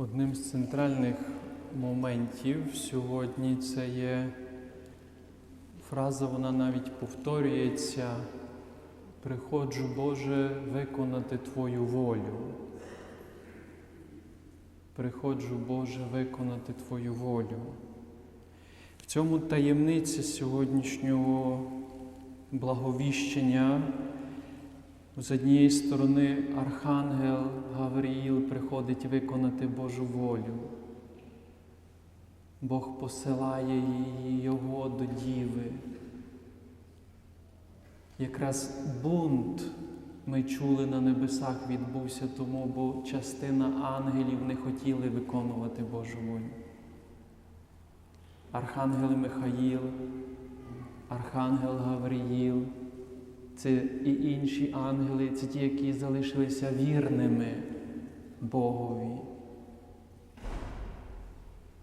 Одним з центральних моментів сьогодні це є фраза, вона навіть повторюється. Приходжу, Боже, виконати Твою волю. Приходжу, Боже, виконати Твою волю. В цьому таємниця сьогоднішнього благовіщення. З однієї сторони, Архангел Гавриїл приходить виконати Божу волю. Бог посилає її Його до Діви. Якраз бунт ми чули на небесах відбувся тому, бо частина ангелів не хотіли виконувати Божу волю. Архангел Михаїл, Архангел Гавриїл, це і інші ангели, це ті, які залишилися вірними Богові.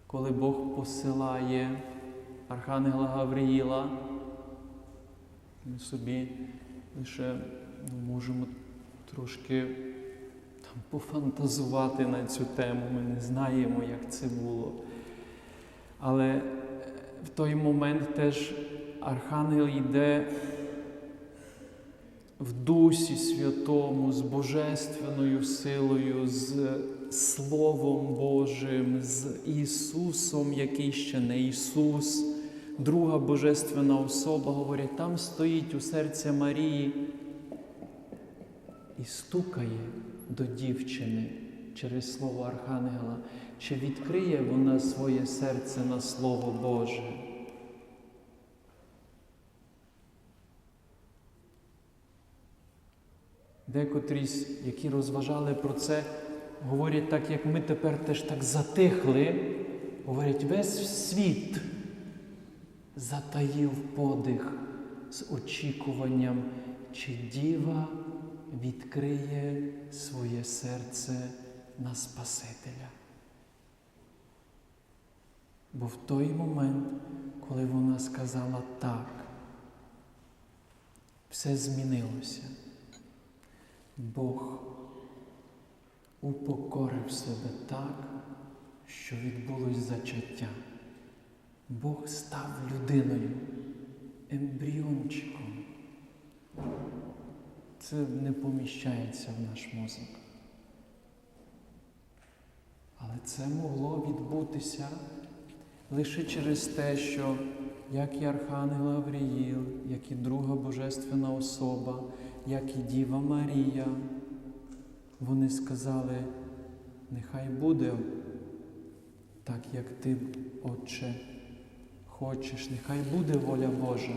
Коли Бог посилає Архангела Гавриїла, ми собі лише ну, можемо трошки там, пофантазувати на цю тему, ми не знаємо, як це було. Але в той момент теж Архангел йде в Дусі Святому, з Божественною силою, з Словом Божим, з Ісусом, який ще не Ісус, друга Божественна особа, говорять, там стоїть у серці Марії і стукає до дівчини через слово Архангела, чи відкриє вона своє серце на Слово Боже. Декотрі, які розважали про це, говорять так, як ми тепер теж так затихли, говорять, весь світ затаїв подих з очікуванням, чи діва відкриє своє серце на Спасителя. Бо в той момент, коли вона сказала так, все змінилося. Бог упокорив себе так, що відбулось зачаття. Бог став людиною, ембріончиком. Це не поміщається в наш мозок. Але це могло відбутися лише через те, що як і Архангел Гавріїл, як і друга Божественна особа, як і Діва Марія, вони сказали, нехай буде так, як ти, Отче, хочеш, нехай буде воля Божа.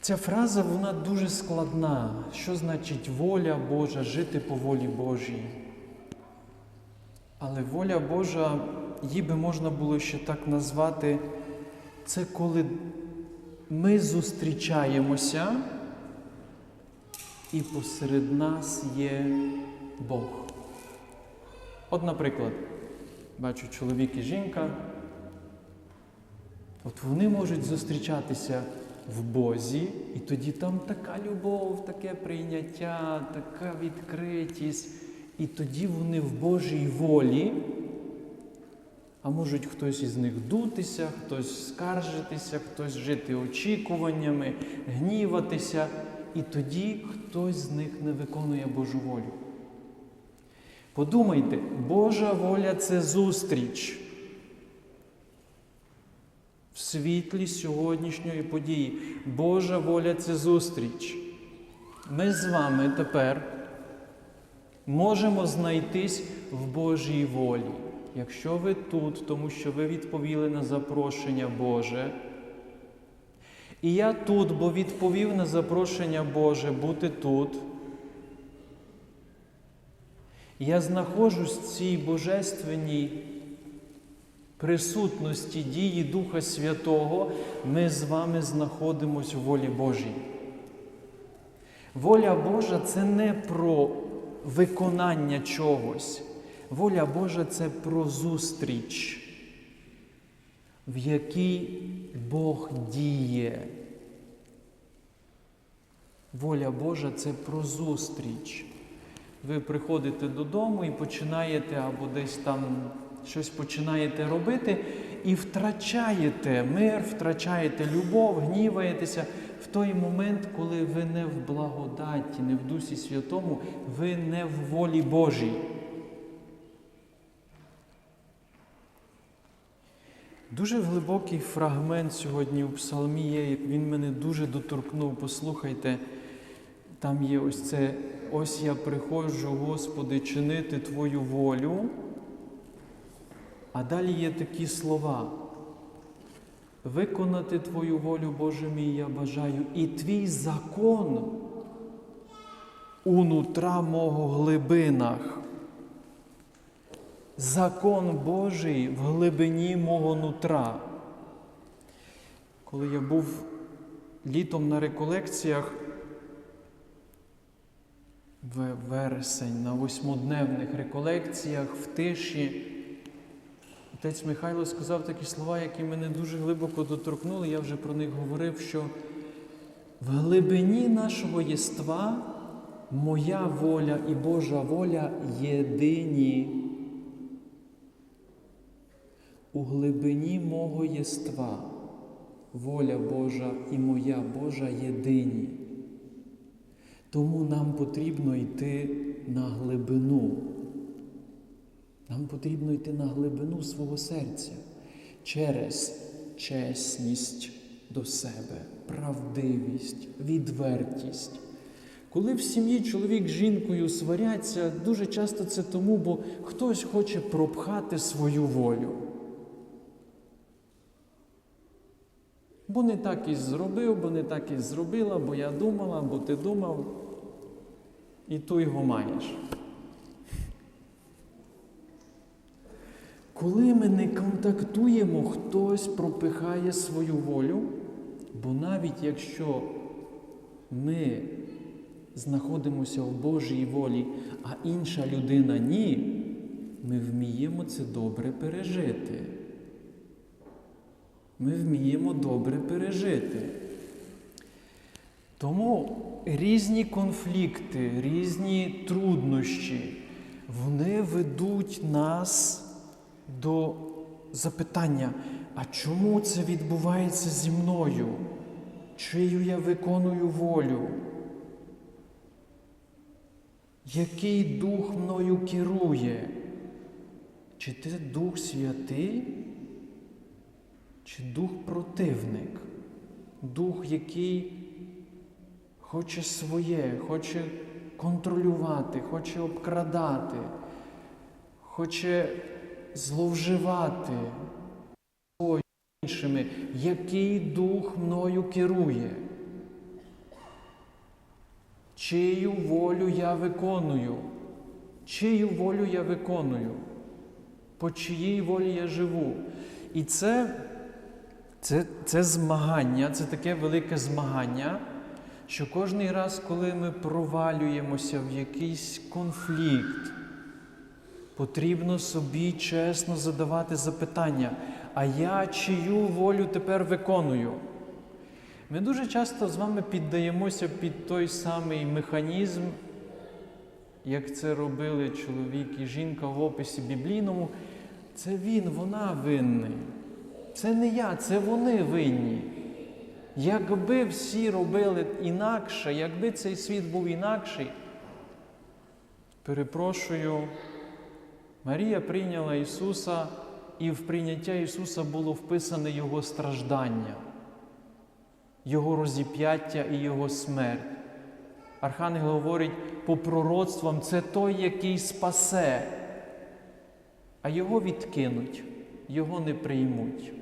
Ця фраза вона дуже складна. Що значить воля Божа, жити по волі Божій? Але воля Божа, її би можна було ще так назвати, це коли ми зустрічаємося і посеред нас є Бог. От, наприклад, бачу чоловік і жінка. От вони можуть зустрічатися в Бозі, і тоді там така любов, таке прийняття, така відкритість. І тоді вони в Божій волі, а можуть хтось із них дутися, хтось скаржитися, хтось жити очікуваннями, гніватися, і тоді хтось з них не виконує Божу волю. Подумайте, Божа воля це зустріч в світлі сьогоднішньої події. Божа воля це зустріч. Ми з вами тепер можемо знайтись в Божій волі. Якщо ви тут, тому що ви відповіли на запрошення Боже. І я тут, бо відповів на запрошення Боже бути тут. Я знаходжусь в цій божественній присутності дії Духа Святого, ми з вами знаходимося в волі Божій. Воля Божа це не про виконання чогось. Воля Божа це про зустріч, в якій Бог діє. Воля Божа це про зустріч. Ви приходите додому і починаєте або десь там щось починаєте робити і втрачаєте мир, втрачаєте любов, гніваєтеся в той момент, коли ви не в благодаті, не в Дусі Святому, ви не в волі Божій. Дуже глибокий фрагмент сьогодні у псалмі є, він мене дуже доторкнув. Послухайте, там є ось це, ось я приходжу, Господи, чинити Твою волю. А далі є такі слова. Виконати Твою волю, Боже мій, я бажаю, і Твій закон у нутра мого глибинах. Закон Божий в глибині мого нутра. Коли я був літом на реколекціях в вересень, на восьмодневних реколекціях в тиші, отець Михайло сказав такі слова, які мене дуже глибоко доторкнули. Я вже про них говорив, що в глибині нашого єства моя воля і Божа воля єдині. У глибині мого єства воля Божа і моя Божа єдині. Тому нам потрібно йти на глибину. Нам потрібно йти на глибину свого серця через чесність до себе, правдивість, відвертість. Коли в сім'ї чоловік з жінкою сваряться, дуже часто це тому, бо хтось хоче пропхати свою волю. Бо не так і зробив, бо не так і зробила, бо я думала, бо ти думав, і ту його маєш. Коли ми не контактуємо, хтось пропихає свою волю, бо навіть якщо ми знаходимося в Божій волі, а інша людина ні, ми вміємо це добре пережити. Ми вміємо добре пережити. Тому різні конфлікти, різні труднощі, вони ведуть нас до запитання, а чому це відбувається зі мною? Чию я виконую волю? Який дух мною керує? Чи це Дух Святий? Чи дух противник, дух, який хоче своє, хоче контролювати, хоче обкрадати, хоче зловживати іншими, який дух мною керує? Чию волю я виконую? Чию волю я виконую? По чиїй волі я живу? І це це, це змагання, це таке велике змагання, що кожний раз, коли ми провалюємося в якийсь конфлікт, потрібно собі чесно задавати запитання, а я чию волю тепер виконую? Ми дуже часто з вами піддаємося під той самий механізм, як це робили чоловік і жінка в описі біблійному. Це він, вона винний. Це не я, це вони винні. Якби всі робили інакше, якби цей світ був інакший, перепрошую, Марія прийняла Ісуса, і в прийняття Ісуса було вписане Його страждання, Його розіп'яття і Його смерть. Архангел говорить по пророцтвам, це той, який спасе, а його відкинуть, його не приймуть.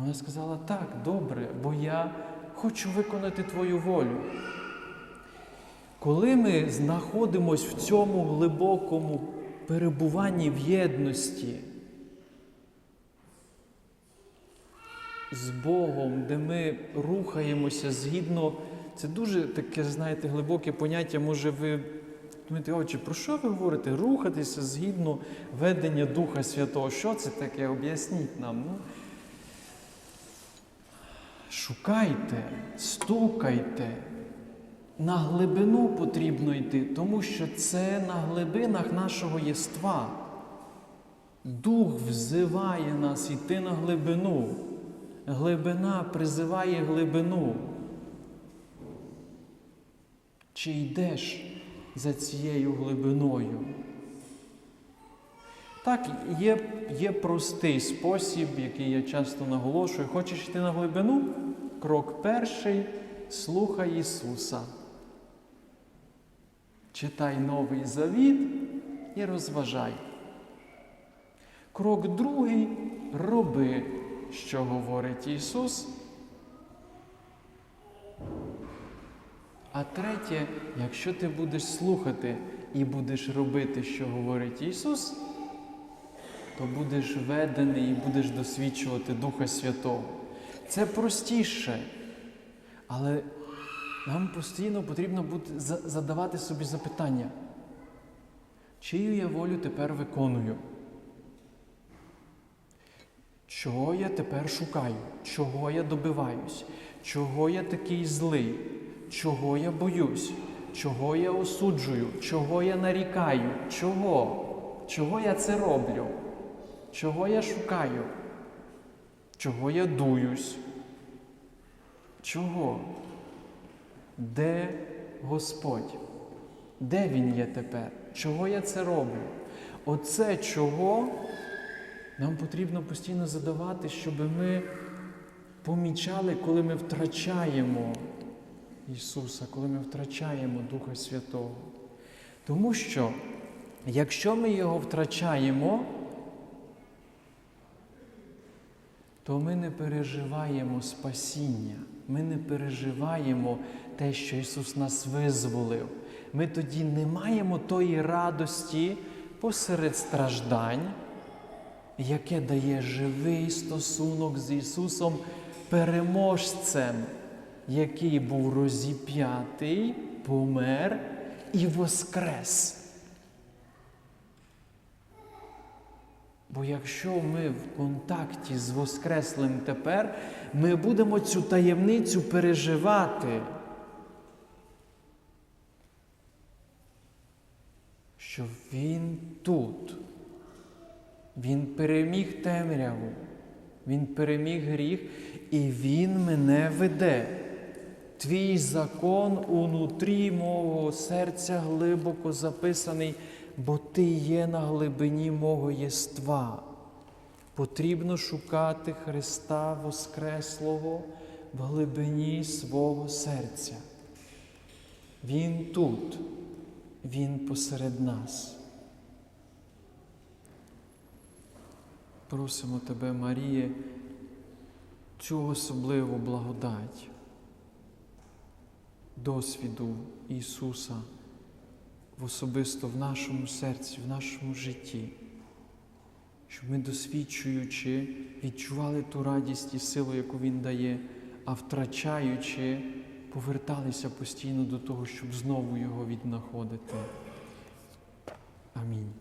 Вона сказала, так, добре, бо я хочу виконати твою волю. Коли ми знаходимося в цьому глибокому перебуванні в єдності з Богом, де ми рухаємося згідно, це дуже таке, знаєте, глибоке поняття, може ви думаєте, отче, про що ви говорите? Рухатися згідно ведення Духа Святого. Що це таке? Об'ясніть нам. Ну, Шукайте, стукайте, на глибину потрібно йти, тому що це на глибинах нашого єства. Дух взиває нас йти на глибину. Глибина призиває глибину. Чи йдеш за цією глибиною? Так, є, є простий спосіб, який я часто наголошую. Хочеш йти на глибину? Крок перший слухай Ісуса. Читай Новий Завіт і розважай. Крок другий роби, що говорить Ісус. А третє, якщо ти будеш слухати і будеш робити, що говорить Ісус, то будеш ведений і будеш досвідчувати Духа Святого. Це простіше, але нам постійно потрібно буде задавати собі запитання, чию я волю тепер виконую? Чого я тепер шукаю? Чого я добиваюсь? Чого я такий злий? Чого я боюсь? Чого я осуджую? Чого я нарікаю? Чого? Чого я це роблю? Чого я шукаю? Чого я дуюсь? Чого? Де Господь? Де Він є тепер? Чого я це роблю? Оце чого нам потрібно постійно задавати, щоб ми помічали, коли ми втрачаємо Ісуса, коли ми втрачаємо Духа Святого. Тому що, якщо ми Його втрачаємо, то ми не переживаємо спасіння, ми не переживаємо те, що Ісус нас визволив. Ми тоді не маємо тої радості посеред страждань, яке дає живий стосунок з Ісусом, переможцем, який був розіп'ятий, помер і воскрес. Бо якщо ми в контакті з Воскреслим тепер, ми будемо цю таємницю переживати, що Він тут, Він переміг темряву, Він переміг гріх, і Він мене веде. Твій закон унутрі мого серця глибоко записаний, бо ти є на глибині мого єства. Потрібно шукати Христа Воскреслого в глибині свого серця. Він тут, Він посеред нас. Просимо Тебе, Маріє, цю особливу благодать, досвіду Ісуса особисто в нашому серці, в нашому житті, щоб ми, досвідчуючи, відчували ту радість і силу, яку Він дає, а втрачаючи, поверталися постійно до того, щоб знову його віднаходити. Амінь.